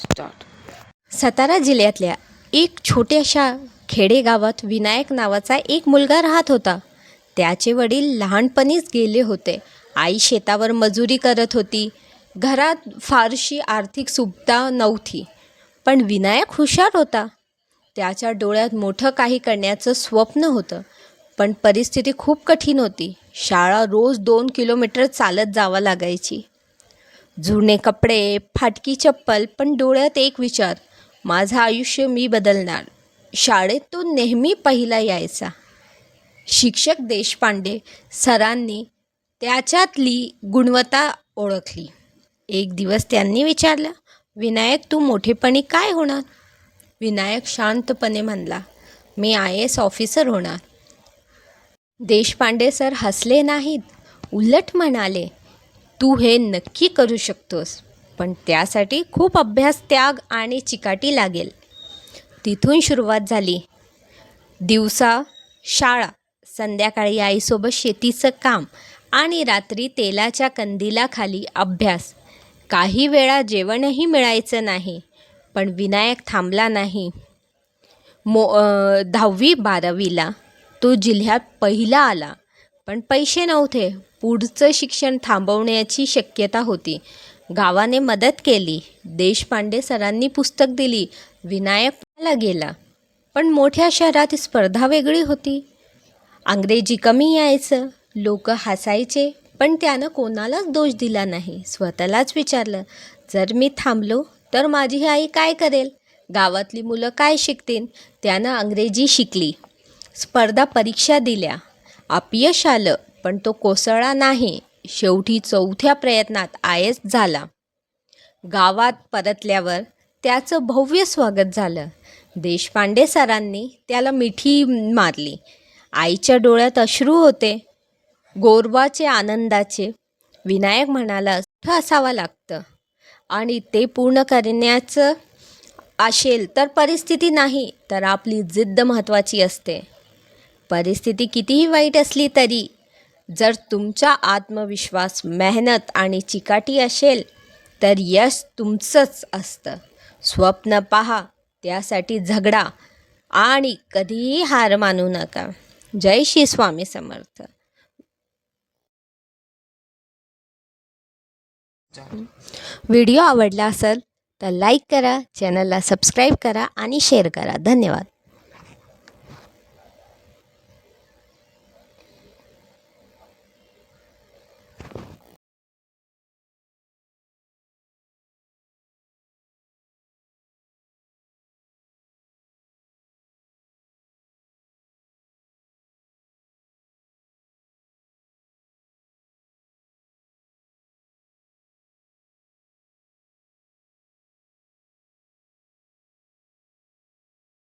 Start Satara जिल्ह्यातल्या एक छोट्याशा खेडेगावात विनायक नावाचा एक मुलगा राहत होता. त्याचे वडील लहानपणीच गेले होते. आई शेतावर मजुरी करत होती. घरात फारशी आर्थिक सुबता नव्हती. पण विनायक हुशार होता. त्याच्या डोळ्यात मोठं काही करण्याचं स्वप्न होतं. पण परिस्थिती खूप कठीण होती. शाळा रोज दोन किलोमीटर चालत जावं लागायची. जुने कपडे फाटकी चप्पल पण डोळ्यात एक विचार माझं आयुष्य मी बदलणार. शाळेत तो नेहमी पहिला यायचा. शिक्षक देशपांडे सरांनी त्याच्यातली गुणवत्ता ओळखली. एक दिवस त्यांनी विचारलं विनायक तू मोठेपणी काय होणार? विनायक शांतपणे म्हणला मी आय एस ऑफिसर होणार. देशपांडे सर हसले नाहीत उलट म्हणाले तू हे नक्की करू शकतोस. पण त्यासाठी खूप अभ्यास त्याग आणि चिकाटी लागेल. तिथून सुरुवात झाली. दिवसा शाळा संध्याकाळी आईसोबत शेतीचं काम आणि रात्री तेलाच्या कंदिलाखाली अभ्यास. काही वेळा जेवणही मिळायचं नाही पण विनायक थांबला नाही. मो दहावी बारावीला तो जिल्ह्यात पहिला आला पण पैसे नव्हते. पुढचं शिक्षण थांबवण्याची शक्यता होती. गावाने मदत केली. देशपांडे सरांनी पुस्तक दिली. विनायक पुण्याला गेला. पण मोठ्या शहरात स्पर्धा वेगळी होती. अंग्रेजी कमी यायचं. लोक हसायचे पण त्यानं कोणालाच दोष दिला नाही. स्वतःलाच विचारलं जर मी थांबलो तर माझी आई काय करेल? गावातली मुलं काय शिकतील? त्यानं अंग्रेजी शिकली. स्पर्धा परीक्षा दिल्या. अपयश आलं. पण तो कोसळला नाही. शेवटी चौथ्या प्रयत्नात आयस झाला. गावात परतल्यावर त्याचं भव्य स्वागत झालं. देशपांडे सरांनी त्याला मिठी मारली. आईच्या डोळ्यात अश्रू होते. गोरवाचे आनंदाचे विनायक म्हणाला "मोठं असावं लागतं. आणि ते पूर्ण करण्याचं असेल तर परिस्थिती नाही तर आपली जिद्द महत्त्वाची असते. परिस्थिती कितीही वाईट असली तरी जर तुमचा आत्मविश्वास मेहनत आणि चिकाटी असेल तर यश तुमचंच असतं. स्वप्न पहा त्यासाठी झगडा आणि कधीही हार मानू नका. जय श्री स्वामी समर्थ. व्हिडिओ आवडला असेल तर लाईक करा चॅनलला सबस्क्राईब करा आणि शेअर करा. धन्यवाद.